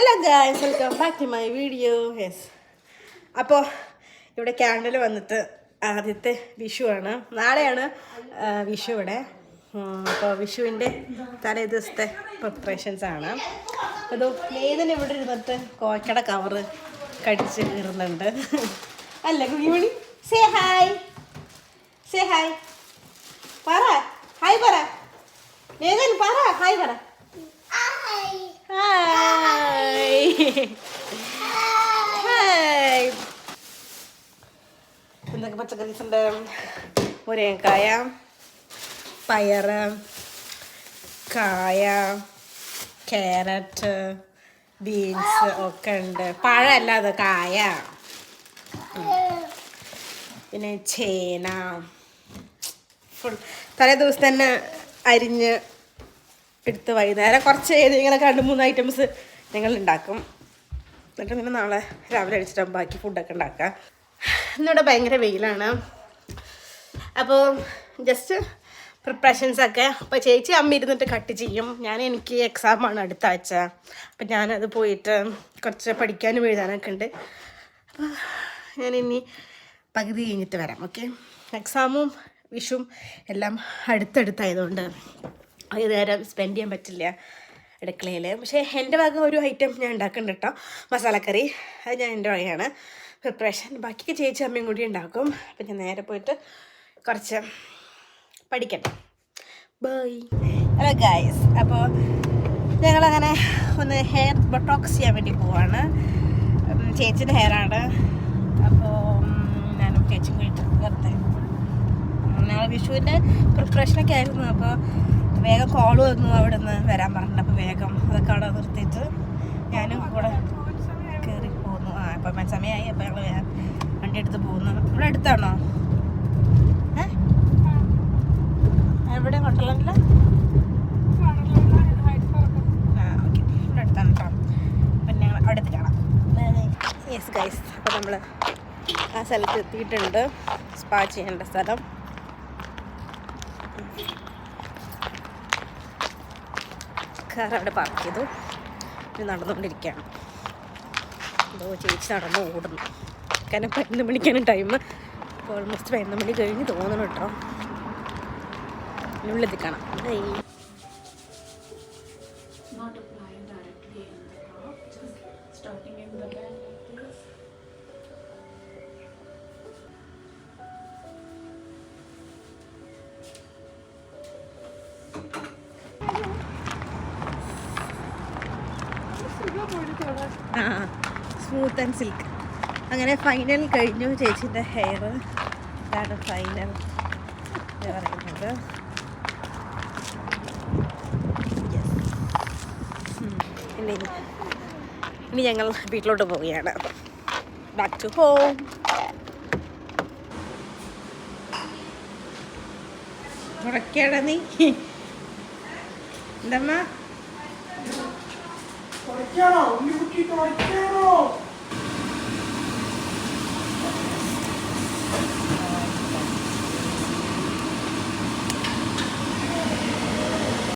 Hello guys welcome back to my video yes അപ്പോൾ ഇവിടെ candle വന്നിട്ട് ആദ്യത്തെ വിഷുവാണ് നാളെയാണ് വിഷു ഇവിടെ. അപ്പോൾ വിഷുവിന്റെ തലേ ദിവസത്തെ പ്രിപ്പറേഷൻസ് ആണ്. അത് ഏതിന് ഇവിടെ ഇരുന്നിട്ട് കോക്കട കവറ് കടിച്ച് കീറുന്നുണ്ട്. അല്ല Kunjumani say hi say hi പറ. ഹായ് പറ. ഏതൻ പറ. ഹായ് പറ ഹായ് ഹായ് എന്തൊക്കെ പച്ചക്കറീസ് ഉണ്ട് മുരിങ്ങക്കായ പയറ് കായ ക്യാരറ്റ് ബീൻസ് ഒക്കെ ഉണ്ട്. പഴമല്ല അത് കായ. പിന്നെ ചേന. ഫുൾ തലേ ദിവസം തന്നെ അരിഞ്ഞ് എടുത്ത് വൈകുന്നേരം കുറച്ച് ഏതെങ്കിലും രണ്ട് മൂന്ന് ഐറ്റംസ് ഞങ്ങൾ ഉണ്ടാക്കും. എന്നിട്ട് പിന്നെ നാളെ രാവിലെ അടിച്ചിട്ട് ബാക്കി ഫുഡൊക്കെ ഉണ്ടാക്കാം. ഇന്നിവിടെ ഭയങ്കര വെയിലാണ്. അപ്പോൾ ജസ്റ്റ് പ്രിപ്പറേഷൻസ് ഒക്കെ. അപ്പോൾ ചേച്ചി അമ്മ ഇരുന്നിട്ട് കട്ട് ചെയ്യും. ഞാൻ എനിക്ക് എക്സാമാണ് അടുത്ത ആഴ്ച. അപ്പം ഞാനത് പോയിട്ട് കുറച്ച് പഠിക്കാനും എഴുതാനൊക്കെ ഉണ്ട്. അപ്പോൾ ഞാൻ ഇനി പകുതി കഴിഞ്ഞിട്ട് വരാം ഓക്കെ എക്സാമും വിഷും എല്ലാം അടുത്തടുത്തായതുകൊണ്ട് ഏത് നേരം സ്പെൻഡ് ചെയ്യാൻ പറ്റില്ല. അടുക്കളയിൽ പക്ഷേ എന്റെ ഭാഗം ഒരു ഐറ്റം ഞാൻ ഉണ്ടാക്കുന്നുണ്ട് കേട്ടോ മസാലക്കറി. അത് ഞാൻ എന്റെ വകയാണ്. പ്രിപ്പറേഷൻ ബാക്കിയൊക്കെ ചേച്ചി അമ്മയും കൂടി ഉണ്ടാക്കും. അപ്പം ഞാൻ നേരെ പോയിട്ട് കുറച്ച് പഠിക്കട്ടെ. ബൈ ഹലോ ഗായ്സ് അപ്പോൾ ഞങ്ങളങ്ങനെ ഒന്ന് ഹെയർ ബൊട്ടോക്സ് ചെയ്യാൻ വേണ്ടി പോവാണ്. ചേച്ചിന്റെ ചേച്ചിയുടെ ഹെയറാണ് അപ്പോൾ ഞാനും ചേച്ചിയും കൂടിയിട്ട് വെറുതെ. ഞങ്ങൾ വിഷുവിന്റെ പ്രിപ്പറേഷനൊക്കെ ആയിരുന്നു. അപ്പോൾ വേഗം കോൾ വന്നു അവിടെ നിന്ന് വരാൻ പറഞ്ഞിട്ട് അപ്പോൾ വേഗം അതൊക്കെ അവിടെ നിർത്തിയിട്ട് ഞാനും കൂടെ കയറി പോന്നു ആ ഇപ്പം സമയമായി അപ്പോൾ ഞങ്ങൾ വേഗം വണ്ടി എടുത്ത് പോകുന്നു ഇവിടെ അടുത്താണോ? എവിടെ ഇവിടെ അടുത്താണ് കേട്ടോ. അപ്പം ഞങ്ങൾ അവിടെ കാണാം. യെസ് ഗൈസ് അപ്പോൾ നമ്മൾ ആ സ്ഥലത്ത് എത്തിയിട്ടുണ്ട്. സ്പാ ചെയ്യേണ്ട സ്ഥലം. കാർ അവിടെ പാർക്ക് ചെയ്തു. നടന്നുകൊണ്ടിരിക്കുകയാണ്. എന്തോ ചേച്ചി നടന്ന് ഓടുന്നു. കാരണം പതിനൊന്ന് മണിക്കാണ് ടൈം. അപ്പോൾ ഓൾമോസ്റ്റ് പതിനൊന്ന് മണി കഴിഞ്ഞ് തോന്നണം കേട്ടോ ഉള്ളിൽ കാണാം സ്മൂത്ത് ആൻഡ് സിൽക്ക് അങ്ങനെ ഫൈനൽ കഴിഞ്ഞു ചേച്ചീന്റെ ഹെയർ ഇതാണ് ഫൈനൽ പറയുന്നത്. Yes. ഉം. ഇനി ഇനി ഞങ്ങൾ വീട്ടിലോട്ട് പോവുകയാണ്. ബാക്ക് ടു ഹോം ഉറക്കട നീ. എന്തമ്മ തുടയ്ക്കാണോ ഉണ്ണിക്കുട്ടി തുടയ്ക്കാണോ